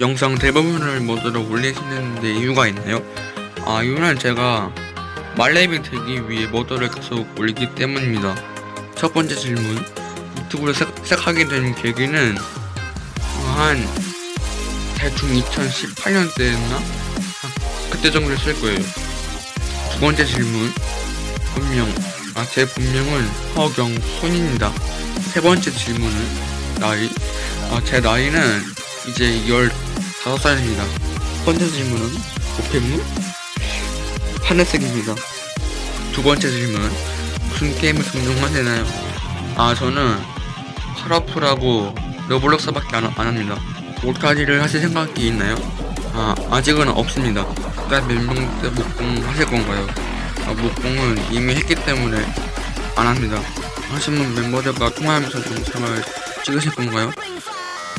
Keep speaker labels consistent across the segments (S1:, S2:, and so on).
S1: 영상 대부분을 모두로 올리시는데 이유가 있나요? 아 이유는 제가 말레이빙 되기 위해 모드를 계속 올리기 때문입니다. 첫 번째 질문 유튜브를 시작- 시작하게 된 계기는 한 대충 2018년 때였나? 아, 그때 정도 했을 거예요. 두 번째 질문 본명 아 제 본명은 허경훈입니다. 세 번째 질문은 나이 아 제 나이는 이제 15살입니다. 첫 번째 질문은 고패무 하늘색입니다. 두 번째 질문 무슨 게임을 종종 하시나요? 아 저는 파라프라고 로블록스밖에 안, 안 합니다. 몰카지를 하실 생각이 있나요? 아 아직은 없습니다. 일단 몇명 때 목공 하실 건가요? 아, 목공은 이미 했기 때문에 안 합니다. 하시면 멤버들과 통화하면서 영상을 찍으실 건가요?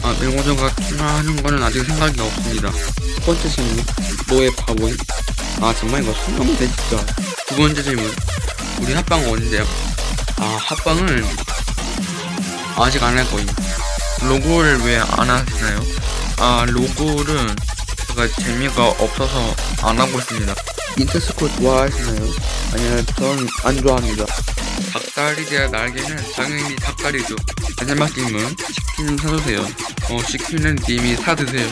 S1: 아 멤버들과 통화하는 거는 아직 생각이 없습니다. 첫 번째 질문 너의 바보임? 아 정말 이거 상관없네 진짜. 두 번째 질문 우리 합방 언제요? 아 합방은 아직 안 할 거임. 로고를 왜 안 하시나요? 아 로고는 제가 재미가 없어서 안 하고 있습니다. 인터스코 좋아하시나요? 아니요 전 안 좋아합니다. 닭다리 대야 날개는 당연히 닭다리죠. 마지막 질문 치킨 사주세요. 어 치킨은 님이 사드세요.